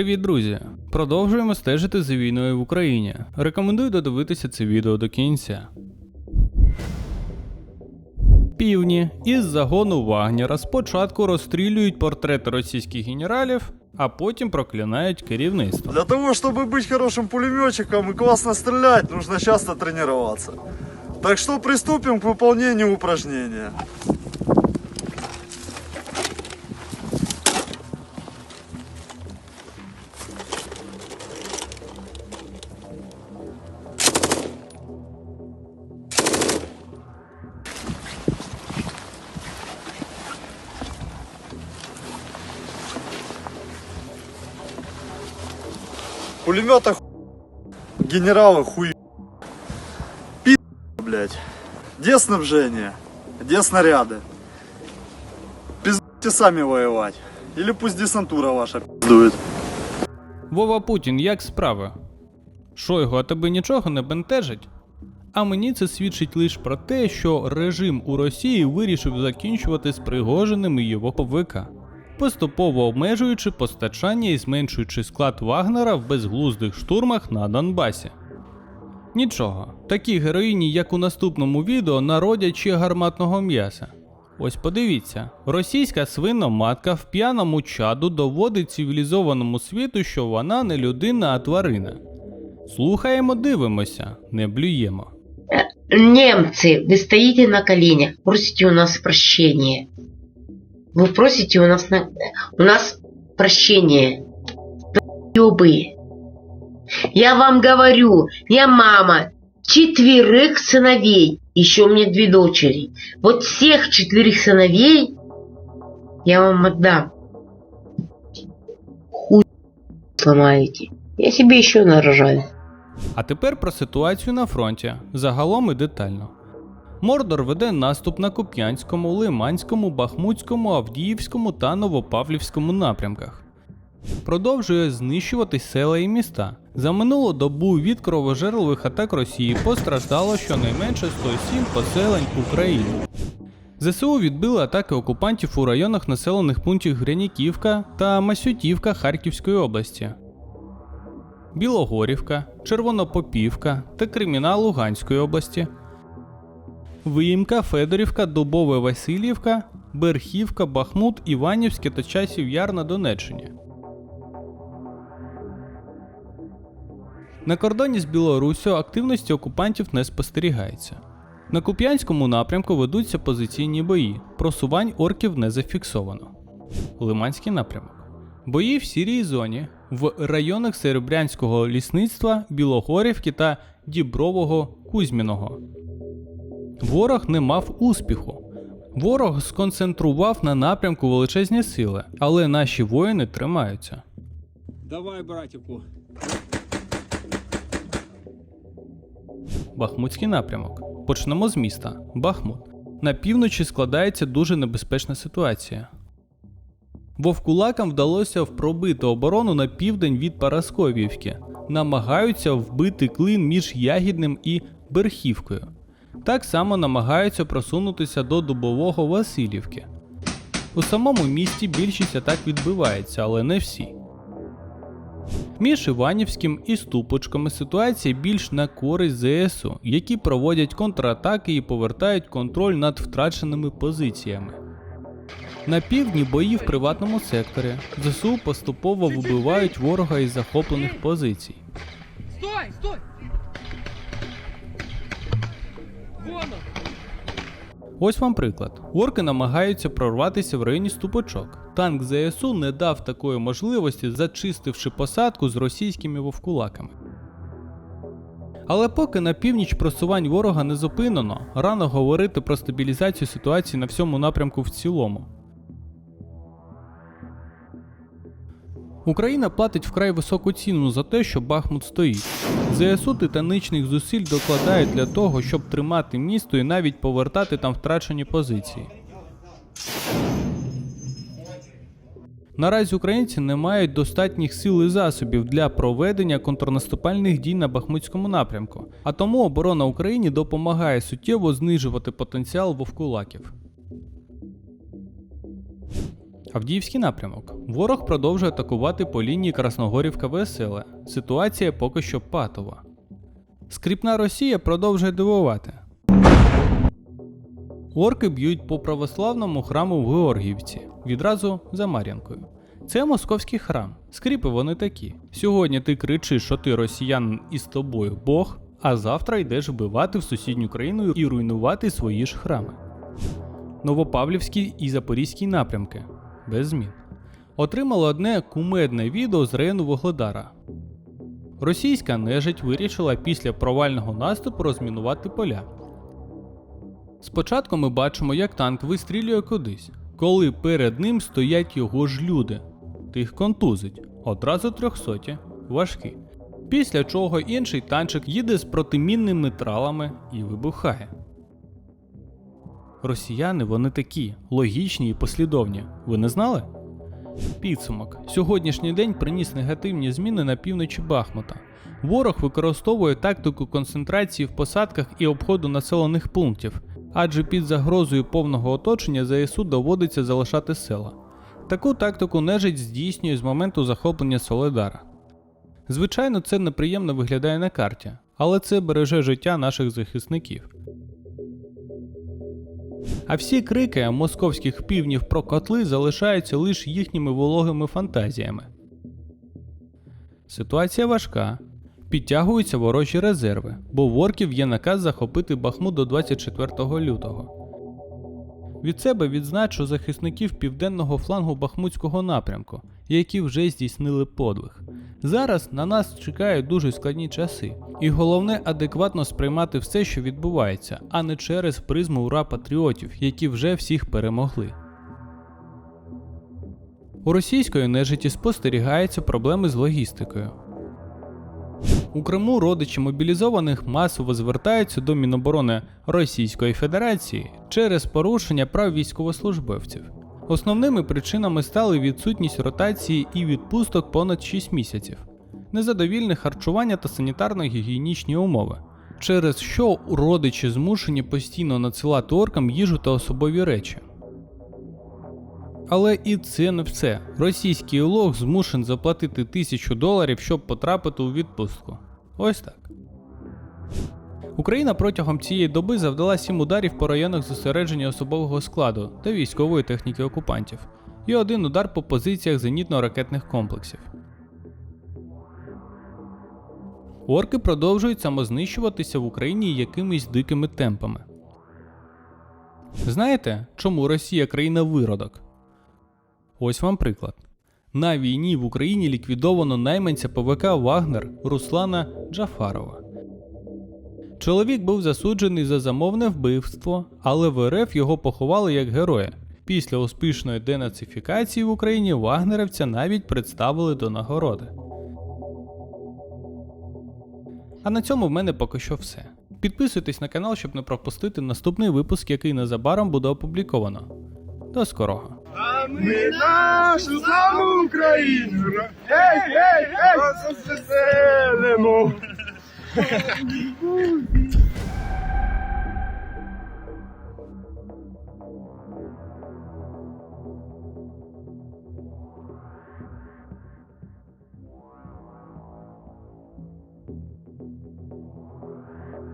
Привіт, друзі! Продовжуємо стежити за війною в Україні. Рекомендую додивитися це відео до кінця. Півні із загону Вагнера спочатку розстрілюють портрети російських генералів, а потім проклинають керівництво. Для того, чтобы быть хорошим пулеметчиком и классно стрелять, нужно часто тренироваться. Так что приступим к выполнению упражнения. Пулемета ху... Генералы хуй... Пи... блядь. Где снабжение? Где снаряды? Пиздуйте сами воевать. Или пусть десантура ваша пиздует. Вова Путін, як справи? Шойгу, а тебе нічого не бентежить? А мені це свідчить лише про те, що режим у Росії вирішив закінчувати з Пригожиним і його ПВК, поступово обмежуючи постачання і зменшуючи склад Вагнера в безглуздих штурмах на Донбасі. Нічого, такі героїні, як у наступному відео, народять ще гарматного м'яса. Ось подивіться, російська свиноматка в п'яному чаду доводить цивілізованому світу, що вона не людина, а тварина. Слухаємо, дивимося, не блюємо. Немцы, вы стоите на коленях, просите у нас прощения. Вы просите у нас на... у нас прощения. Ёбы. Я вам говорю, я мама четверых сыновей, еще у меня две дочери. Вот всех четверых сыновей я вам отдам. Хуй сломаете. Я себе еще нарожаю. А тепер про ситуацію на фронті, загалом і детально. Мордор веде наступ на Куп'янському, Лиманському, Бахмутському, Авдіївському та Новопавлівському напрямках. Продовжує знищувати села і міста. За минулу добу від кровожерливих атак Росії постраждало щонайменше 107 поселень України. ЗСУ відбили атаки окупантів у районах населених пунктів Гряніківка та Масютівка Харківської області. Білогорівка, Червонопопівка та Кримінал Луганської області. Виїмка, Федорівка, Дубове Васильівка, Берхівка, Бахмут, Іванівське та Часів Яр на Донеччині. На кордоні з Білоруссю активності окупантів не спостерігається. На Куп'янському напрямку ведуться позиційні бої, просувань орків не зафіксовано. Лиманський напрямок. Бої в сірій зоні в районах Серебрянського лісництва, Білогорівки та Дібрового Кузьміного. Ворог не мав успіху. Ворог сконцентрував на напрямку величезні сили, але наші воїни тримаються. Давай, братику. Бахмутський напрямок. Почнемо з міста. Бахмут. На півночі складається дуже небезпечна ситуація. Вовкулакам вдалося пробити оборону на південь від Парасковівки, намагаються вбити клин між Ягідним і Берхівкою. Так само намагаються просунутися до Дубового Васильівки. У самому місті більшість атак відбивається, але не всі. Між Іванівським і Ступочками ситуація більш на користь ЗСУ, які проводять контратаки і повертають контроль над втраченими позиціями. На півдні бої в приватному секторі ЗСУ поступово вибивають ворога із захоплених позицій. Ось вам приклад. Орки намагаються прорватися в районі ступочок. Танк ЗСУ не дав такої можливості, зачистивши посадку з російськими вовкулаками. Але поки на північ просувань ворога не зупинено, рано говорити про стабілізацію ситуації на всьому напрямку в цілому. Україна платить вкрай високу ціну за те, що Бахмут стоїть. ЗСУ титаничних зусиль докладають для того, щоб тримати місто і навіть повертати там втрачені позиції. Наразі українці не мають достатніх сил і засобів для проведення контрнаступальних дій на Бахмутському напрямку, а тому оборона Україні допомагає суттєво знижувати потенціал вовкулаків. Авдіївський напрямок. Ворог продовжує атакувати по лінії Красногорівка Веселе. Ситуація поки що патова. Скріпна Росія продовжує дивувати. Орки б'ють по православному храму в Георгіївці, відразу за Мар'янкою. Це московський храм. Скріпи вони такі. Сьогодні ти кричиш, що ти росіян і з тобою Бог, а завтра йдеш вбивати в сусідню країну і руйнувати свої ж храми. Новопавлівський і Запорізький напрямки. Без змін. Отримали одне кумедне відео з району Вогледара. Російська нежить вирішила після провального наступу розмінувати поля. Спочатку ми бачимо, як танк вистрілює кудись, коли перед ним стоять його ж люди. Тих контузить, одразу трьохсоті, важкі. Після чого інший танчик їде з протимінними тралами і вибухає. Росіяни вони такі, логічні і послідовні. Ви не знали? Підсумок. Сьогоднішній день приніс негативні зміни на півночі Бахмута. Ворог використовує тактику концентрації в посадках і обходу населених пунктів, адже під загрозою повного оточення ЗСУ доводиться залишати села. Таку тактику нежить здійснює з моменту захоплення Соледара. Звичайно, це неприємно виглядає на карті, але це береже життя наших захисників. А всі крики московських півнів про котли залишаються лише їхніми вологими фантазіями. Ситуація важка. Підтягуються ворожі резерви, бо в орків є наказ захопити Бахмут до 24 лютого. Від себе відзначу захисників південного флангу Бахмутського напрямку, які вже здійснили подвиг. Зараз на нас чекають дуже складні часи, і головне адекватно сприймати все, що відбувається, а не через призму ура патріотів, які вже всіх перемогли. У російської нежиті спостерігаються проблеми з логістикою. У Криму родичі мобілізованих масово звертаються до Міноборони Російської Федерації через порушення прав військовослужбовців. Основними причинами стали відсутність ротації і відпусток понад 6 місяців, незадовільне харчування та санітарно-гігієнічні умови, через що родичі змушені постійно надсилати оркам їжу та особові речі. Але і це не все. Російський лох змушен заплатити тисячу доларів, щоб потрапити у відпустку. Ось так. Україна протягом цієї доби завдала сім ударів по районах зосередження особового складу та військової техніки окупантів, і один удар по позиціях зенітно-ракетних комплексів. Орки продовжують самознищуватися в Україні якимись дикими темпами. Знаєте, чому Росія країна виродок? Ось вам приклад. На війні в Україні ліквідовано найманця ПВК Вагнер Руслана Джафарова. Чоловік був засуджений за замовне вбивство, але в РФ його поховали як героя. Після успішної денацифікації в Україні вагнерівця навіть представили до нагороди. А на цьому в мене поки що все. Підписуйтесь на канал, щоб не пропустити наступний випуск, який незабаром буде опубліковано. До скорого! Ми нашу славу Україну! Гей, гей, гей! 哈哈。